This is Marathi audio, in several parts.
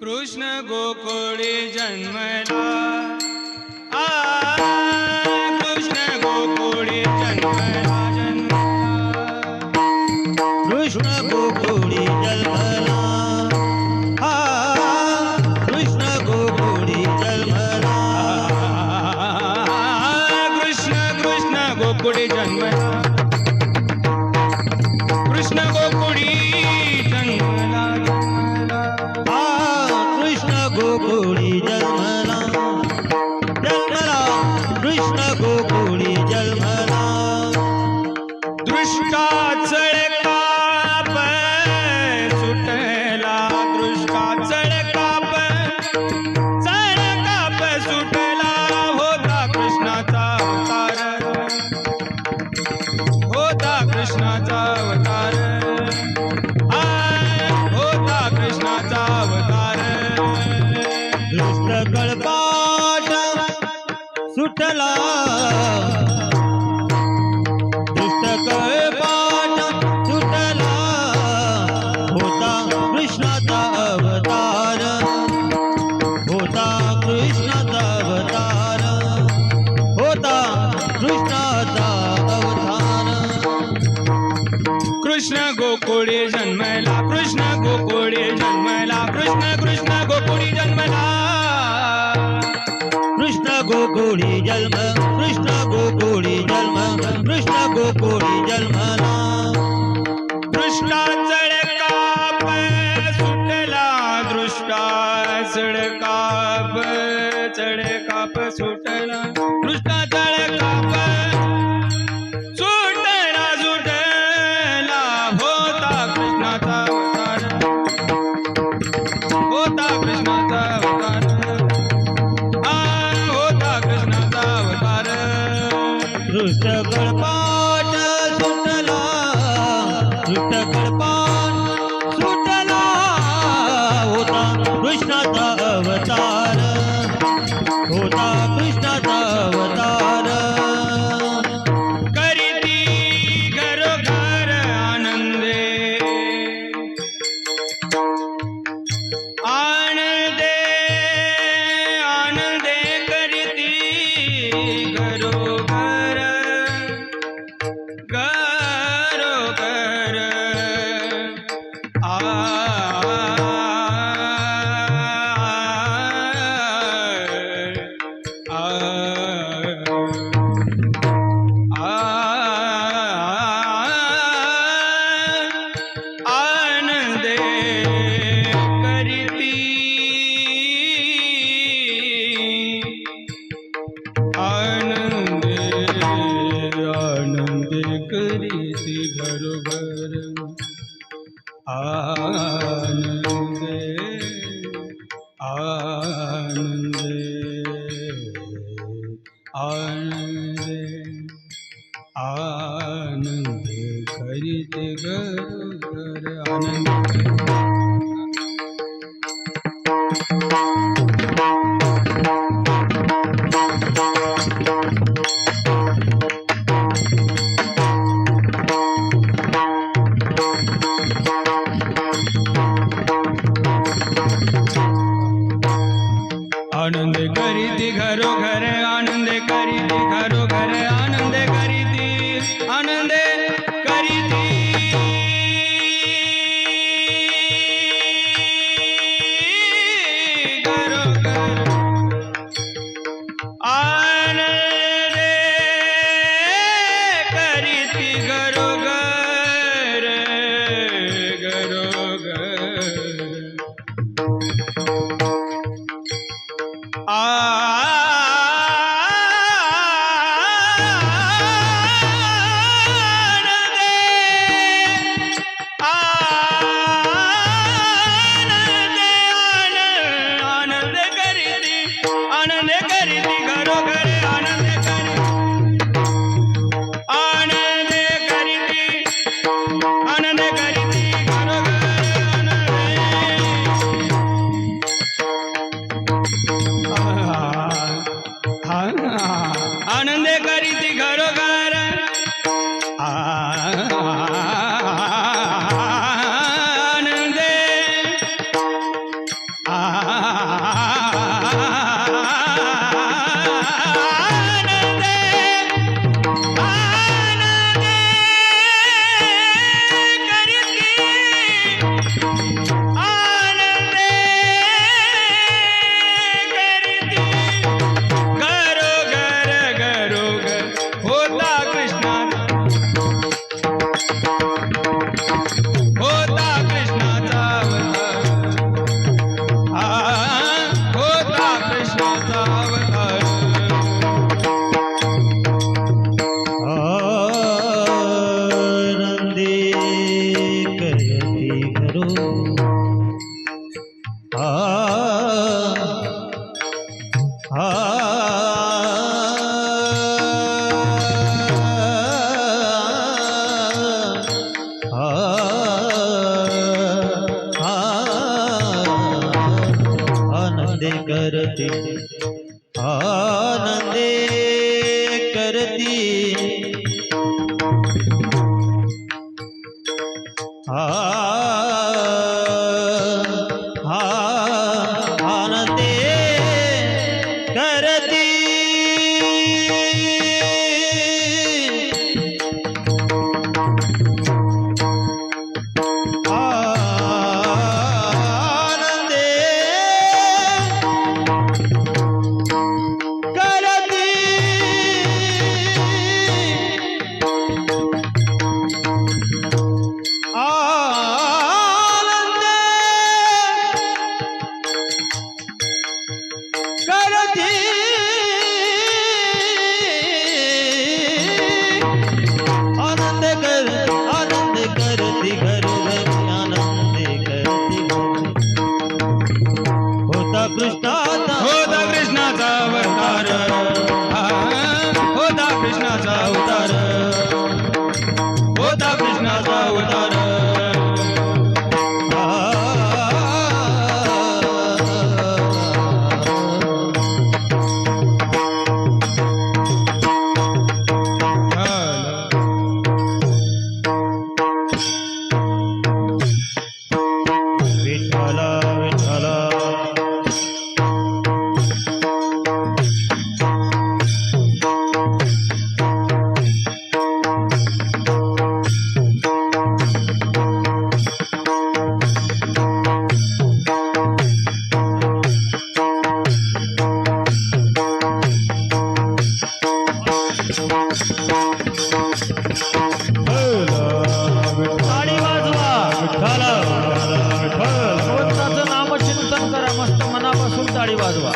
कृष्ण गोकुळे जन्मला. कृष्ण गोकुळे जन्मला जन्मला. कृष्ण गोकुळे जन्मला. कृष्ण गोकुळे जन्मला. कृष्ण कृष्ण गोकुळे जन्मला. गोकुळे जन्मला कृष्ण गोकुळे जन्मला कृष्ण कृष्ण गोकुळी जन्मला। कृष्ण गोकुळी जन्म कृष्ण गोकुळी जन्म कृष्ण गोकुळी जन्मला। कृष्णाचा Krishna. आनंदे आ आनंद करी थी घरो घर आनंद करी थी घरो કરતી આનંદે કરતી. આ टाळी वाजवा.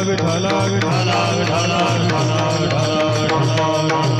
ढलाग ढलाग ढलाग ढलाग ढलाग ढलाग ढलाग